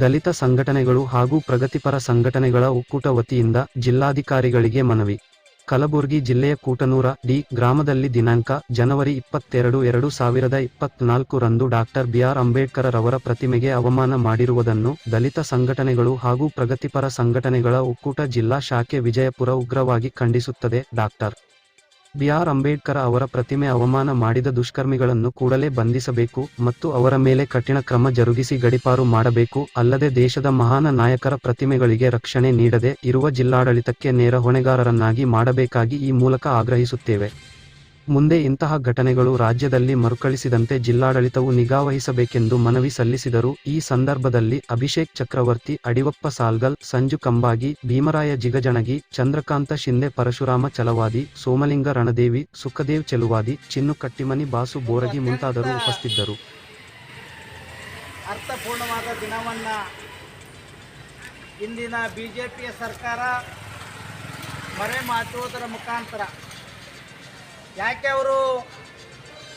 ದಲಿತ ಸಂಘಟನೆಗಳು ಹಾಗೂ ಪ್ರಗತಿಪರ ಸಂಘಟನೆಗಳ ಒಕ್ಕೂಟ ವತಿಯಿಂದ ಜಿಲ್ಲಾಧಿಕಾರಿಗಳಿಗೆ ಮನವಿ. ಕಲಬುರಗಿ ಜಿಲ್ಲೆಯ ಕೂಟನೂರ ಡಿ ಗ್ರಾಮದಲ್ಲಿ ದಿನಾಂಕ ಜನವರಿ ಇಪ್ಪತ್ತೆರಡು ಎರಡು ಸಾವಿರದ ಇಪ್ಪತ್ನಾಲ್ಕು ರಂದು ಡಾಕ್ಟರ್ ಬಿಆರ್ ಅಂಬೇಡ್ಕರ್ ರವರ ಪ್ರತಿಮೆಗೆ ಅವಮಾನ ಮಾಡಿರುವುದನ್ನು ದಲಿತ ಸಂಘಟನೆಗಳು ಹಾಗೂ ಪ್ರಗತಿಪರ ಸಂಘಟನೆಗಳ ಒಕ್ಕೂಟ ಜಿಲ್ಲಾ ಶಾಖೆ ವಿಜಯಪುರ ಉಗ್ರವಾಗಿ ಖಂಡಿಸುತ್ತದೆ. ಡಾಕ್ಟರ್ ಬಿಆರ್ ಅಂಬೇಡ್ಕರ್ ಅವರ ಪ್ರತಿಮೆ ಅವಮಾನ ಮಾಡಿದ ದುಷ್ಕರ್ಮಿಗಳನ್ನು ಕೂಡಲೇ ಬಂಧಿಸಬೇಕು ಮತ್ತು ಅವರ ಮೇಲೆ ಕಠಿಣ ಕ್ರಮ ಜರುಗಿಸಿ ಗಡಿಪಾರು ಮಾಡಬೇಕು, ಅಲ್ಲದೆ ದೇಶದ ಮಹಾನ ನಾಯಕರ ಪ್ರತಿಮೆಗಳಿಗೆ ರಕ್ಷಣೆ ನೀಡದೆ ಇರುವ ಜಿಲ್ಲಾಡಳಿತಕ್ಕೆ ನೇರ ಹೊಣೆಗಾರರನ್ನಾಗಿ ಮಾಡಬೇಕಾಗಿ ಈ ಮೂಲಕ ಆಗ್ರಹಿಸುತ್ತೇವೆ. ಮುಂದೆ ಇಂತಹ ಘಟನೆಗಳು ರಾಜ್ಯದಲ್ಲಿ ಮರುಕಳಿಸಿದಂತೆ ಜಿಲ್ಲಾಡಳಿತವು ನಿಗಾವಹಿಸಬೇಕೆಂದು ಮನವಿ ಸಲ್ಲಿಸಿದರು. ಈ ಸಂದರ್ಭದಲ್ಲಿ ಅಭಿಷೇಕ್ ಚಕ್ರವರ್ತಿ, ಅಡಿವಪ್ಪ ಸಾಲ್ಗಲ್, ಸಂಜು ಕಂಬಾಗಿ, ಭೀಮರಾಯ ಜಿಗಜಣಗಿ, ಚಂದ್ರಕಾಂತ ಶಿಂದೆ ಪರಶುರಾಮ ಚಲವಾದಿ, ಸೋಮಲಿಂಗ ರಣದೇವಿ, ಸುಖದೇವ್ ಚೆಲುವಾದಿ ಚಿನ್ನು ಕಟ್ಟಿಮನಿ ಬಾಸು ಬೋರಗಿ ಮುಂತಾದರು ಉಪಸ್ಥಿದ್ದರು. ಅರ್ಥಪೂರ್ಣವಾದ ದಿನವನ್ನ ಇಂದಿನ ಬಿ ಸರ್ಕಾರ ಸರ್ಕಾರ ಮರೆಮಾಚುವುದರ ಮುಖಾಂತರ ಯಾಕೆ ಅವರು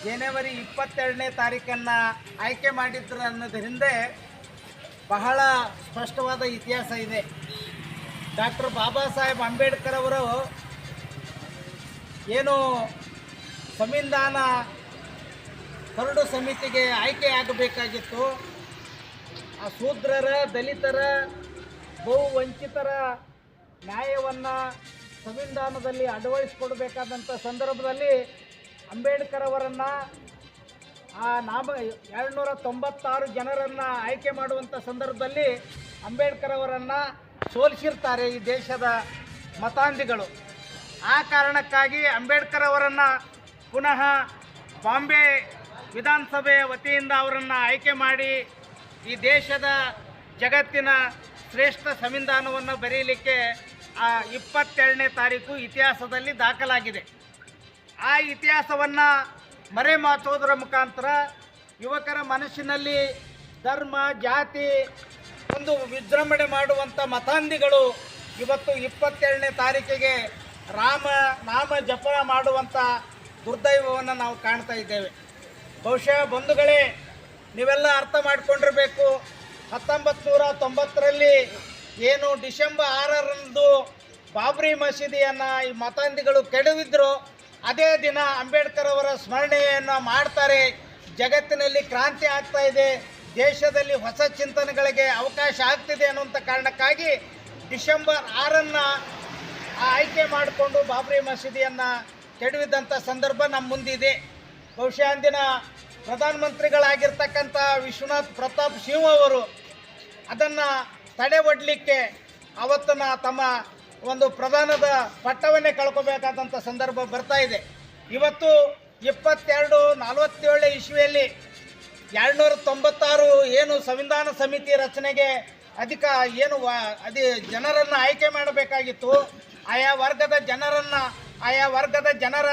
ಜನವರಿ ಇಪ್ಪತ್ತೆರಡನೇ ತಾರೀಕನ್ನು ಆಯ್ಕೆ ಮಾಡಿದ್ರು ಅನ್ನೋದ್ರ ಹಿಂದೆ ಬಹಳ ಸ್ಪಷ್ಟವಾದ ಇತಿಹಾಸ ಇದೆ. ಡಾಕ್ಟರ್ ಬಾಬಾ ಸಾಹೇಬ್ ಅಂಬೇಡ್ಕರ್ ಅವರು ಏನು ಸಂವಿಧಾನ ಕರಡು ಸಮಿತಿಗೆ ಆಯ್ಕೆ ಆಗಬೇಕಾಗಿತ್ತು. ಆ ಶೂದ್ರರ, ದಲಿತರ ಬಹು ವಂಚಿತರ ನ್ಯಾಯವನ್ನು ಸಂವಿಧಾನದಲ್ಲಿ ಅಳವಡಿಸಿಕೊಡ್ಬೇಕಾದಂಥ ಸಂದರ್ಭದಲ್ಲಿ ಅಂಬೇಡ್ಕರ್ ಅವರನ್ನು ಆ ನಾಮ ಎರಡುನೂರ ತೊಂಬತ್ತಾರು ಜನರನ್ನು ಆಯ್ಕೆ ಮಾಡುವಂಥ ಸಂದರ್ಭದಲ್ಲಿ ಅಂಬೇಡ್ಕರ್ ಅವರನ್ನು ಸೋಲಿಸಿರ್ತಾರೆ ಈ ದೇಶದ ಮತಾಂಧಿಗಳು. ಆ ಕಾರಣಕ್ಕಾಗಿ ಅಂಬೇಡ್ಕರ್ ಅವರನ್ನು ಪುನಃ ಬಾಂಬೆ ವಿಧಾನಸಭೆಯ ವತಿಯಿಂದ ಅವರನ್ನು ಆಯ್ಕೆ ಮಾಡಿ ಈ ದೇಶದ ಜಗತ್ತಿನ ಶ್ರೇಷ್ಠ ಸಂವಿಧಾನವನ್ನು ಬರೆಯಲಿಕ್ಕೆ ಇಪ್ಪತ್ತೆರಡನೇ ತಾರೀಕು ಇತಿಹಾಸದಲ್ಲಿ ದಾಖಲಾಗಿದೆ. ಆ ಇತಿಹಾಸವನ್ನು ಮರೆಮಾಚೋದರ ಮುಖಾಂತರ ಯುವಕರ ಮನಸ್ಸಿನಲ್ಲಿ ಧರ್ಮ, ಜಾತಿ, ಒಂದು ವಿಜೃಂಭಣೆ ಮಾಡುವಂಥ ಮತಾಂಧಿಗಳು ಇವತ್ತು ಇಪ್ಪತ್ತೆರಡನೇ ತಾರೀಕಿಗೆ ರಾಮ, ನಾಮ ಜಪ ಮಾಡುವಂಥ ದುರ್ದೈವವನ್ನು ನಾವು ಕಾಣ್ತಾ ಇದ್ದೇವೆ. ಬಹುಶಃ ಬಂಧುಗಳೇ, ನೀವೆಲ್ಲ ಅರ್ಥ ಮಾಡಿಕೊಂಡಿರಬೇಕು. ಹತ್ತೊಂಬತ್ತು ನೂರ ತೊಂಬತ್ತರಲ್ಲಿ ಏನು ಡಿಸೆಂಬರ್ ಆರರಂದು ಬಾಬ್ರಿ ಮಸೀದಿಯನ್ನು ಈ ಮತಾಂಧಿಗಳು ಕೆಡವಿದ್ರು, ಅದೇ ದಿನ ಅಂಬೇಡ್ಕರ್ ಅವರ ಸ್ಮರಣೆಯನ್ನು ಮಾಡ್ತಾರೆ. ಜಗತ್ತಿನಲ್ಲಿ ಕ್ರಾಂತಿ ಆಗ್ತಾ ಇದೆ, ದೇಶದಲ್ಲಿ ಹೊಸ ಚಿಂತನೆಗಳಿಗೆ ಅವಕಾಶ ಆಗ್ತಿದೆ ಅನ್ನುವಂಥ ಕಾರಣಕ್ಕಾಗಿ ಡಿಸೆಂಬರ್ ಆರನ್ನು ಆಯ್ಕೆ ಮಾಡಿಕೊಂಡು ಬಾಬ್ರಿ ಮಸೀದಿಯನ್ನು ಕೆಡವಿದಂಥ ಸಂದರ್ಭ ನಮ್ಮ ಮುಂದಿದೆ. ಬಹುಶಃ ಅಂದಿನ ಪ್ರಧಾನಮಂತ್ರಿಗಳಾಗಿರ್ತಕ್ಕಂಥ ವಿಶ್ವನಾಥ್ ಪ್ರತಾಪ್ ಸಿಂಹ ಅವರು ಅದನ್ನು ತಡೆ ಒಡ್ಲಿಕ್ಕೆ ಅವತ್ತಿನ ತಮ್ಮ ಒಂದು ಪ್ರಧಾನದ ಪಟ್ಟವನ್ನೇ ಕಳ್ಕೊಬೇಕಾದಂಥ ಸಂದರ್ಭ ಬರ್ತಾ ಇದೆ. ಇವತ್ತು ಇಪ್ಪತ್ತೆರಡು ನಲವತ್ತೇಳು ಇಸ್ವಿಯಲ್ಲಿ ಎರಡುನೂರ ತೊಂಬತ್ತಾರು ಏನು ಸಂವಿಧಾನ ಸಮಿತಿ ರಚನೆಗೆ ಅಧಿಕ ಏನು ಅದಿ ಜನರನ್ನು ಆಯ್ಕೆ ಮಾಡಬೇಕಾಗಿತ್ತು. ಆಯಾ ವರ್ಗದ ಜನರನ್ನು, ಆಯಾ ವರ್ಗದ ಜನರ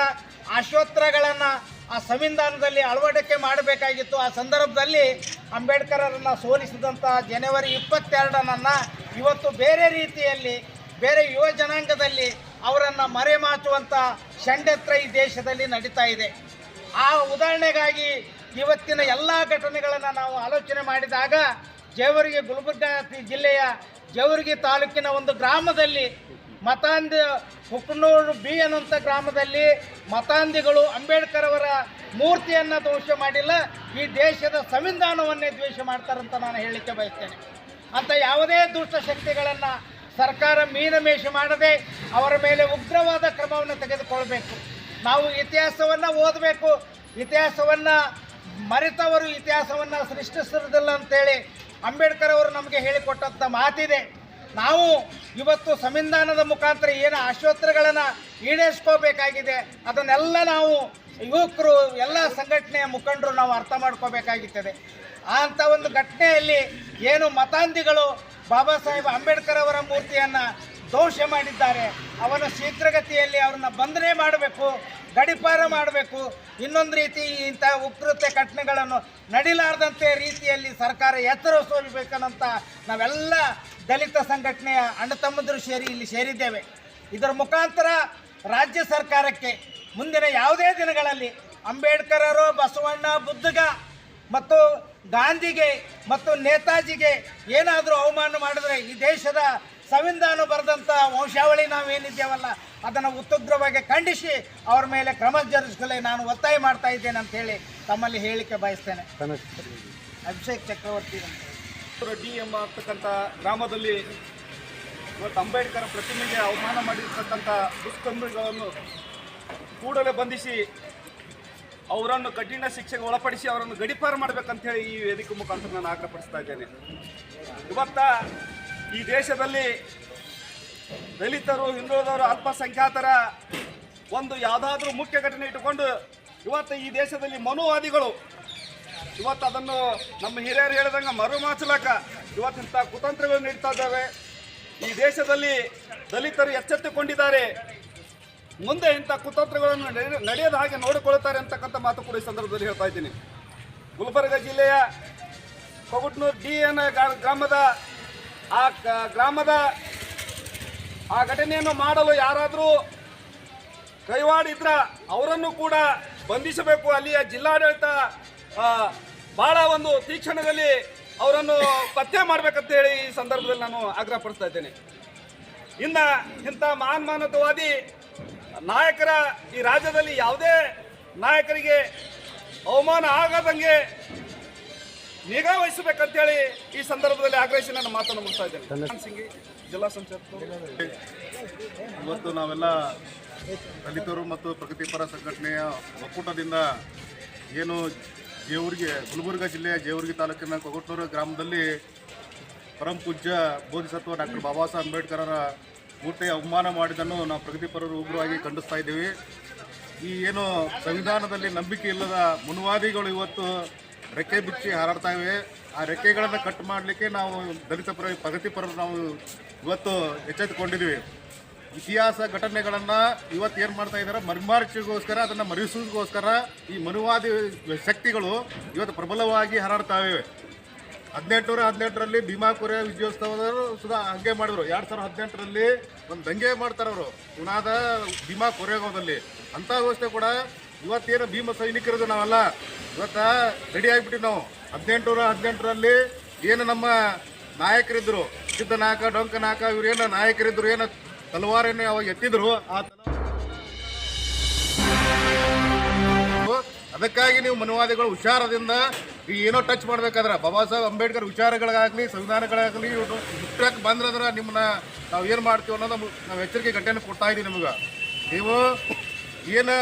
ಆಶೋತ್ತರಗಳನ್ನು ಆ ಸಂವಿಧಾನದಲ್ಲಿ ಅಳವಡಿಕೆ ಮಾಡಬೇಕಾಗಿತ್ತು. ಆ ಸಂದರ್ಭದಲ್ಲಿ ಅಂಬೇಡ್ಕರರನ್ನು ಸೋಲಿಸಿದಂಥ ಜನವರಿ ಇಪ್ಪತ್ತೆರಡನನ್ನು ಇವತ್ತು ಬೇರೆ ರೀತಿಯಲ್ಲಿ, ಬೇರೆ ಯುವ ಜನಾಂಗದಲ್ಲಿ ಅವರನ್ನು ಮರೆಮಾಚುವಂಥ ಷಡ್ಯಂತ್ರ ಈ ದೇಶದಲ್ಲಿ ನಡೀತಾ ಇದೆ. ಆ ಉದಾಹರಣೆಗಾಗಿ ಇವತ್ತಿನ ಎಲ್ಲ ಘಟನೆಗಳನ್ನು ನಾವು ಆಲೋಚನೆ ಮಾಡಿದಾಗ ಜೇವರ್ಗಿ ಗುಲ್ಬರ್ಗ ಜಿಲ್ಲೆಯ ಜೇವರ್ಗಿ ತಾಲೂಕಿನ ಒಂದು ಗ್ರಾಮದಲ್ಲಿ ಮತಾಂಧ ಹುಕ್ಕನೂರು ಬಿ ಅನ್ನುವಂಥ ಗ್ರಾಮದಲ್ಲಿ ಮತಾಂಧಿಗಳು ಅಂಬೇಡ್ಕರ್ ಅವರ ಮೂರ್ತಿಯನ್ನು ಧ್ವಂಸ ಮಾಡಿಲ್ಲ, ಈ ದೇಶದ ಸಂವಿಧಾನವನ್ನೇ ದ್ವೇಷ ಮಾಡ್ತಾರಂತ ನಾನು ಹೇಳಲಿಕ್ಕೆ ಬಯಸ್ತೇನೆ. ಅಂತ ಯಾವುದೇ ದುಷ್ಟ ಶಕ್ತಿಗಳನ್ನು ಸರ್ಕಾರ ಮೀನಮೇಷ ಮಾಡದೆ ಅವರ ಮೇಲೆ ಉಗ್ರವಾದ ಕ್ರಮವನ್ನು ತೆಗೆದುಕೊಳ್ಬೇಕು. ನಾವು ಇತಿಹಾಸವನ್ನು ಓದಬೇಕು, ಇತಿಹಾಸವನ್ನು ಮರೆತವರು ಇತಿಹಾಸವನ್ನು ಸೃಷ್ಟಿಸಿರೋದಿಲ್ಲ ಅಂತೇಳಿ ಅಂಬೇಡ್ಕರ್ ಅವರು ನಮಗೆ ಹೇಳಿಕೊಟ್ಟಂಥ ಮಾತಿದೆ. ನಾವು ಇವತ್ತು ಸಂವಿಧಾನದ ಮುಖಾಂತರ ಏನು ಆಶೋತ್ತರಗಳನ್ನು ಈಡೇರಿಸ್ಕೋಬೇಕಾಗಿದೆ, ಅದನ್ನೆಲ್ಲ ನಾವು ಯುವಕರು, ಎಲ್ಲ ಸಂಘಟನೆಯ ಮುಖಂಡರು ನಾವು ಅರ್ಥ ಮಾಡ್ಕೋಬೇಕಾಗುತ್ತದೆ. ಅಂಥ ಒಂದು ಘಟನೆಯಲ್ಲಿ ಏನು ಮತಾಂಧಿಗಳು ಬಾಬಾ ಸಾಹೇಬ್ ಅಂಬೇಡ್ಕರ್ ಅವರ ಮೂರ್ತಿಯನ್ನು ದೋಷ ಮಾಡಿದ್ದಾರೆ, ಅವನ ಶೀಘ್ರಗತಿಯಲ್ಲಿ ಅವ್ರನ್ನ ಬಂಧನೆ ಮಾಡಬೇಕು, ಗಡಿಪಾರ ಮಾಡಬೇಕು, ಇನ್ನೊಂದು ರೀತಿ ಇಂಥ ಉಕೃತ್ಯ ಘಟನೆಗಳನ್ನು ನಡಿಲಾರ್ದಂತೆ ರೀತಿಯಲ್ಲಿ ಸರ್ಕಾರ ಎತ್ತರ ಸೋಲ್ಬೇಕನ್ನಂತ ನಾವೆಲ್ಲ ದಲಿತ ಸಂಘಟನೆಯ ಅಣ್ಣ ತಮ್ಮಂದರು ಸೇರಿ ಇಲ್ಲಿ ಸೇರಿದ್ದೇವೆ. ಇದರ ಮುಖಾಂತರ ರಾಜ್ಯ ಸರ್ಕಾರಕ್ಕೆ ಮುಂದಿನ ಯಾವುದೇ ದಿನಗಳಲ್ಲಿ ಅಂಬೇಡ್ಕರರು ಬಸವಣ್ಣ ಬುದ್ಧಗ ಮತ್ತು ಗಾಂಧಿಗೆ ಮತ್ತು ನೇತಾಜಿಗೆ ಏನಾದರೂ ಅವಮಾನ ಮಾಡಿದ್ರೆ ಈ ದೇಶದ ಸಂವಿಧಾನ ಬರೆದಂಥ ವಂಶಾವಳಿ ನಾವೇನಿದ್ದೇವಲ್ಲ ಅದನ್ನು ಉತ್ತುಗ್ರವಾಗಿ ಖಂಡಿಸಿ ಅವ್ರ ಮೇಲೆ ಕ್ರಮ ಜರುಗಿಸಲು ನಾನು ಒತ್ತಾಯ ಮಾಡ್ತಾ ಇದ್ದೇನೆ ಅಂತ ಹೇಳಿ ತಮ್ಮಲ್ಲಿ ಹೇಳಿಕೆ ಬಯಸ್ತೇನೆ. ಅಭಿಷೇಕ್ ಚಕ್ರವರ್ತಿ ಅಂತ. ಡಿ ಎಂಬ ಗ್ರಾಮದಲ್ಲಿ ಇವತ್ತು ಅಂಬೇಡ್ಕರ್ ಪ್ರತಿಮೆಗೆ ಅವಮಾನ ಮಾಡಿರ್ತಕ್ಕಂಥ ದುಷ್ಕರ್ಮಿಗಳನ್ನು ಕೂಡಲೇ ಬಂಧಿಸಿ ಅವರನ್ನು ಕಠಿಣ ಶಿಕ್ಷೆಗೆ ಒಳಪಡಿಸಿ ಅವರನ್ನು ಗಡಿಪಾರು ಮಾಡಬೇಕಂತ ಹೇಳಿ ಈ ವೇದಿಕೆ ಮುಖಾಂತರ ನಾನು ಆಗ್ರಹಪಡಿಸ್ತಾ ಇದ್ದೇನೆ ಇವತ್ತ ಈ ದೇಶದಲ್ಲಿ ದಲಿತರು, ಹಿಂದುಳಿದವರು ಅಲ್ಪಸಂಖ್ಯಾತರ ಒಂದು ಯಾವುದಾದ್ರೂ ಮುಖ್ಯ ಘಟನೆ ಇಟ್ಟುಕೊಂಡು ಇವತ್ತು ಈ ದೇಶದಲ್ಲಿ ಮನುವಾದಿಗಳು ಇವತ್ತು ಅದನ್ನು ನಮ್ಮ ಹಿರಿಯರು ಹೇಳಿದಂಗೆ ಮರುಮಾಚಲಕ ಇವತ್ತಿಂಥ ಕುತಂತ್ರಗಳು ನೀಡ್ತಾ ಇದ್ದಾವೆ. ಈ ದೇಶದಲ್ಲಿ ದಲಿತರು ಎಚ್ಚೆತ್ತುಕೊಂಡಿದ್ದಾರೆ. ಮುಂದೆ ಇಂಥ ಕುತಂತ್ರಗಳನ್ನು ನಡೆ- ನಡೆಯದ ಹಾಗೆ ನೋಡಿಕೊಳ್ಳುತ್ತಾರೆ ಅಂತಕ್ಕಂಥ ಮಾತು ಕೂಡ ಈ ಸಂದರ್ಭದಲ್ಲಿ ಹೇಳ್ತಾ ಇದ್ದೀನಿ. ಗುಲ್ಬರ್ಗ ಜಿಲ್ಲೆಯ ಕೊಗುಟ್ನೂರು ಡಿ ಎನ್ ಗ್ರಾಮದ ಆ ಗ್ರಾಮದ ಆ ಘಟನೆಯನ್ನು ಮಾಡಲು ಯಾರಾದರೂ ಕೈವಾಡಿದ್ರ ಅವರನ್ನು ಕೂಡ ಬಂಧಿಸಬೇಕು. ಅಲ್ಲಿಯ ಜಿಲ್ಲಾಡಳಿತ ಬಹಳ ಒಂದು ತೀಕ್ಷಣದಲ್ಲಿ ಅವರನ್ನು ಪತ್ತೆ ಮಾಡಬೇಕಂತ ಹೇಳಿ ಈ ಸಂದರ್ಭದಲ್ಲಿ ನಾನು ಆಗ್ರಹಪಡಿಸ್ತಾ ಇದ್ದೇನೆ. ಇನ್ನ ಇಂಥ ಮಹಾನ್ ಮಾನವತಾವಾದಿ ನಾಯಕರ ಈ ರಾಜ್ಯದಲ್ಲಿ ಯಾವುದೇ ನಾಯಕರಿಗೆ ಅವಮಾನ ಆಗದಂಗೆ ನಿಗಾ ವಹಿಸಬೇಕಂತೇಳಿ ಈ ಸಂದರ್ಭದಲ್ಲಿ ಆಗ್ರಹಿಸಿ ನನ್ನ ಮಾತನ್ನು ಮುಗಿಸ್ತಾ ಇದ್ದೇನೆ. ಸಿಂಗಿ ಜಿಲ್ಲಾ ಸಂಚಾರ ಇವತ್ತು ನಾವೆಲ್ಲ ದಲಿತರು ಮತ್ತು ಪ್ರಗತಿಪರ ಸಂಘಟನೆಯ ಒಕ್ಕೂಟದಿಂದ ಏನು ಜೇವರ್ಗಿ, ಗುಲ್ಬರ್ಗ ಜಿಲ್ಲೆಯ ಜೇವರ್ಗಿ ತಾಲೂಕಿನ ಕೊಗಟೂರು ಗ್ರಾಮದಲ್ಲಿ ಪರಂ ಪೂಜ್ಯ ಬೋಧಿಸತ್ವ ಡಾಕ್ಟರ್ ಬಾಬಾ ಸಾಹೇಬ್ ಅಂಬೇಡ್ಕರರ ಮೂರ್ತಿಯ ಅವಮಾನ ಮಾಡಿದ್ದನ್ನು ನಾವು ಪ್ರಗತಿಪರರು ಉಗ್ರವಾಗಿ ಖಂಡಿಸ್ತಾ ಇದ್ದೀವಿ. ಈ ಏನು ಸಂವಿಧಾನದಲ್ಲಿ ನಂಬಿಕೆ ಇಲ್ಲದ ಮುನುವಾದಿಗಳು ಇವತ್ತು ರೆಕ್ಕೆ ಬಿಚ್ಚಿ ಹಾರಾಡ್ತಾ ಇವೆ. ಆ ರೆಕ್ಕೆಗಳನ್ನು ಕಟ್ ಮಾಡಲಿಕ್ಕೆ ನಾವು ದಲಿತ ಪರ ಪ್ರಗತಿಪರರು ನಾವು ಇವತ್ತು ಎಚ್ಚೆತ್ತುಕೊಂಡಿದ್ದೀವಿ. ಇತಿಹಾಸ ಘಟನೆಗಳನ್ನು ಇವತ್ತು ಏನು ಮಾಡ್ತಾ ಇದ್ದಾರೆ ಮರ್ಮಾರ್ಚಿಗೋಸ್ಕರ ಅದನ್ನು ಮರೆಸೋದಕ್ಕೋಸ್ಕರ ಈ ಮನುವಾದಿ ಶಕ್ತಿಗಳು ಇವತ್ತು ಪ್ರಬಲವಾಗಿ ಹಾರಾಡ್ತಾವೆ. ಹದಿನೆಂಟುನೂರ ಹದಿನೆಂಟರಲ್ಲಿ ಭೀಮಾ ಕೊರೆ ವಿಜಯೋತ್ಸವದವರು ಸುಧಾ ಹಂಗೆ ಮಾಡಿದ್ರು. ಎರಡು ಸಾವಿರದ ಹದಿನೆಂಟರಲ್ಲಿ ಒಂದು ದಂಗೆ ಮಾಡ್ತಾರೆ ಅವರು. ಪುನಾದ ಭೀಮಾ ಕೊರೆಗೋದಲ್ಲಿ ಅಂಥ ವ್ಯವಸ್ಥೆ ಕೂಡ ಇವತ್ತೇನು ಭೀಮ ಸೈನಿಕರದು ನಾವಲ್ಲ. ಇವತ್ತ ರೆಡಿ ಆಗಿಬಿಟ್ಟಿವಿ ನಾವು. ಹದಿನೆಂಟುನೂರ ಹದಿನೆಂಟರಲ್ಲಿ ಏನು ನಮ್ಮ ನಾಯಕರಿದ್ದರು ಸಿದ್ದನಾಯಕ ಡೊಂಕನಾಯಕ ಇವರೇನು ನಾಯಕರಿದ್ದರು ಏನು ತಲವಾರೇನು ಯಾವಾಗ ಎತ್ತಿದ್ರು, ಆ ಅದಕ್ಕಾಗಿ ನೀವು ಮನುವಾದಿಗಳು ಹುಷಾರದಿಂದ ಈ ಏನೋ ಟಚ್ ಮಾಡ್ಬೇಕಾದ್ರೆ, ಬಾಬಾ ಸಾಹೇಬ್ ಅಂಬೇಡ್ಕರ್ ವಿಚಾರಗಳಾಗಲಿ ಸಂವಿಧಾನಗಳಾಗಲಿ, ಇವರು ಹುಟ್ಟಕ್ಕೆ ಬಂದ್ರಂದ್ರೆ ನಿಮ್ಮನ್ನ ನಾವು ಏನು ಮಾಡ್ತೀವಿ ಅನ್ನೋದು ನಾವು ಎಚ್ಚರಿಕೆ ಘಟನೆ ಕೊಡ್ತಾ ಇದ್ದೀವಿ ನಿಮಗೆ. ನೀವು ಏನು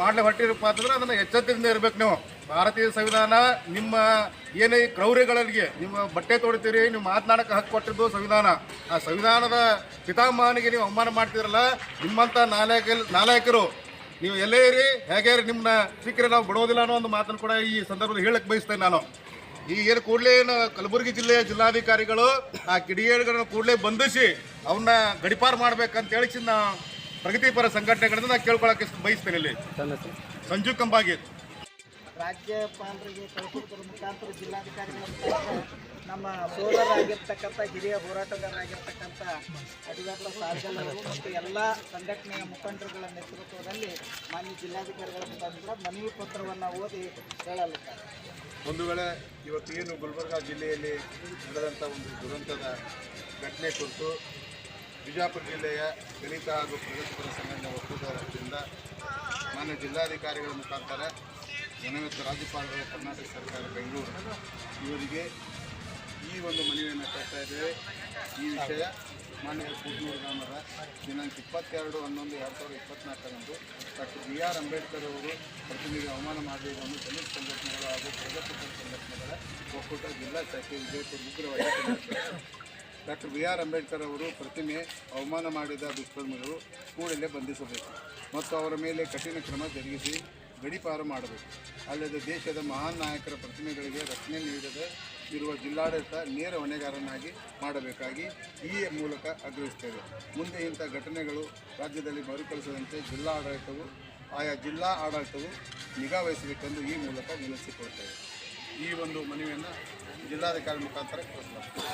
ಮಾಡ್ಲಿ ಹೊಟ್ಟಿರಪ್ಪ ಅಂತಂದ್ರೆ ಅದನ್ನು ಎಚ್ಚರಿಕೆಯಿಂದ ಇರ್ಬೇಕು ನೀವು. ಭಾರತೀಯ ಸಂವಿಧಾನ ನಿಮ್ಮ ಏನೇ ಕ್ರೌರ್ಯಗಳಿಗೆ ನಿಮ್ಮ ಬಟ್ಟೆ ತೊಡಿತೀರಿ ನೀವು ಮಾತನಾಡಕ್ಕೆ ಹಕ್ಕು ಕೊಟ್ಟಿದ್ದು ಸಂವಿಧಾನ. ಆ ಸಂವಿಧಾನದ ಪಿತಾಮಹನಿಗೆ ನೀವು ಅವಮಾನ ಮಾಡ್ತಿದ್ರಲ್ಲ ನಿಮ್ಮಂಥ ನಾಲಾಯಕ ನಾಲಾಯಕರು ನೀವು ಎಲ್ಲೇ ಇರಿ ಹೇಗೆ ಇರಿ ನಿಮ್ಮನ್ನ ಸಿಕ್ಕರೆ ನಾವು ಬಿಡೋದಿಲ್ಲ ಅನ್ನೋ ಒಂದು ಮಾತನ್ನು ಕೂಡ ಈ ಸಂದರ್ಭದಲ್ಲಿ ಹೇಳಕ್ಕೆ ಬಯಸ್ತೇನೆ ನಾನು. ಈ ಏನು ಕೂಡಲೇ ಏನು ಕಲಬುರಗಿ ಜಿಲ್ಲೆಯ ಜಿಲ್ಲಾಧಿಕಾರಿಗಳು ಆ ಕಿಡಿಯೇಡುಗಳನ್ನು ಕೂಡಲೇ ಬಂಧಿಸಿ ಅವನ್ನ ಗಡಿಪಾರು ಮಾಡ್ಬೇಕಂತ ಹೇಳಿ ಪ್ರಗತಿಪರ ಸಂಘಟನೆಗಳಿಂದ ನಾನು ಕೇಳ್ಕೊಳಕ್ಕೆ ಬಯಸ್ತೇನೆ ಇಲ್ಲಿ. ಸಂಜು ಕಂಬಾಗಿ. ರಾಜ್ಯಪಾಲರಿಗೆ ಕಳಿಸೋದ್ರ ಮುಖಾಂತರ ಜಿಲ್ಲಾಧಿಕಾರಿಗಳ ಮುಖಾಂತರ ನಮ್ಮ ಸೋದರರಾಗಿರ್ತಕ್ಕಂಥ ಹಿರಿಯ ಹೋರಾಟಗಾರರಾಗಿರ್ತಕ್ಕಂಥ ಅಡಿಗಪ್ಪ ಅವರು ಮತ್ತು ಎಲ್ಲ ಸಂಘಟನೆಯ ಮುಖಂಡರುಗಳ ನೇತೃತ್ವದಲ್ಲಿ ಮಾನ್ಯ ಜಿಲ್ಲಾಧಿಕಾರಿಗಳ ಮುಖಾಂತರ ಮನವಿ ಪತ್ರವನ್ನು ಓದಿ ಹೇಳಲಿದ್ದಾರೆ. ಒಂದು ವೇಳೆ ಇವತ್ತು ಏನು ಗುಲ್ಬರ್ಗಾ ಜಿಲ್ಲೆಯಲ್ಲಿ ನಡೆದಂಥ ಒಂದು ದುರಂತದ ಘಟನೆ ಕುರಿತು ಬಿಜಾಪುರ ಜಿಲ್ಲೆಯ ದಲಿತ ಹಾಗೂ ಪ್ರಗತಿಪರ ಸಂಘಟನೆ ಒಕ್ಕೂಟದಿಂದ ಮಾನ್ಯ ಜಿಲ್ಲಾಧಿಕಾರಿಗಳ ಮುಖಾಂತರ ಜನವಿತ್ತು ರಾಜ್ಯಪಾಲರ, ಕರ್ನಾಟಕ ಸರ್ಕಾರ, ಬೆಂಗಳೂರು. ಇವರಿಗೆ ಈ ಒಂದು ಮನವಿಯನ್ನು ಕಟ್ತಾ ಇದ್ದೇವೆ. ಈ ವಿಷಯ ಮಾನ್ಯ ಕೂಟನೂರು ಗ್ರಾಮದ ದಿನಾಂಕ ಇಪ್ಪತ್ತೆರಡು ಹನ್ನೊಂದು ಎರಡು ಸಾವಿರದ ಇಪ್ಪತ್ನಾಲ್ಕರಂದು ಡಾಕ್ಟರ್ ಬಿ ಆರ್ ಅಂಬೇಡ್ಕರ್ ಅವರು ಪ್ರತಿನಿಧಿ ಅವಮಾನ ಮಾಡಿರುವುದನ್ನು ದಲಿತ ಸಂಘಟನೆಗಳು ಹಾಗೂ ಪ್ರಗತಿಪರ ಸಂಘಟನೆಗಳ ಒಕ್ಕೂಟ ಜಿಲ್ಲಾ ಶಾಖೆ ವಿಜಯಪುರ ಉಗ್ರವಾಗಿ. ಡಾಕ್ಟರ್ ಬಿ ಆರ್ ಅಂಬೇಡ್ಕರ್ ಅವರು ಪ್ರತಿಮೆ ಅವಮಾನ ಮಾಡಿದ ದುಷ್ಕರ್ಮಿಗಳು ಕೂಡಲೇ ಬಂಧಿಸಬೇಕು. ಮತ್ತು ಅವರ ಮೇಲೆ ಕಠಿಣ ಕ್ರಮ ಜರುಗಿಸಿ ಗಡೀಪಾರು ಮಾಡಬೇಕು. ಅಲ್ಲದೆ ದೇಶದ ಮಹಾನ್ ನಾಯಕರ ಪ್ರತಿಮೆಗಳಿಗೆ ರಕ್ಷಣೆ ನೀಡದೆ ಇರುವ ಜಿಲ್ಲಾಡಳಿತ ನೇರ ಹೊಣೆಗಾರನಾಗಿ ಮಾಡಬೇಕಾಗಿ ಈ ಮೂಲಕ ಆಗ್ರಹಿಸುತ್ತೇವೆ ಮುಂದೆ ಇಂಥ ಘಟನೆಗಳು ರಾಜ್ಯದಲ್ಲಿ ಮರುಕಳಿಸದಂತೆ ಜಿಲ್ಲಾ ಆಡಳಿತವು, ಆಯಾ ಜಿಲ್ಲಾ ಆಡಳಿತವು ನಿಗಾ ವಹಿಸಬೇಕೆಂದು ಈ ಮೂಲಕ ವಿನಂತಿಸಿಕೊಳ್ತೇವೆ. ಈ ಒಂದು ಮನವಿಯನ್ನು ಜಿಲ್ಲಾಧಿಕಾರಿ ಮುಖಾಂತರ ಕಳಿಸಲಾಗ್ತದೆ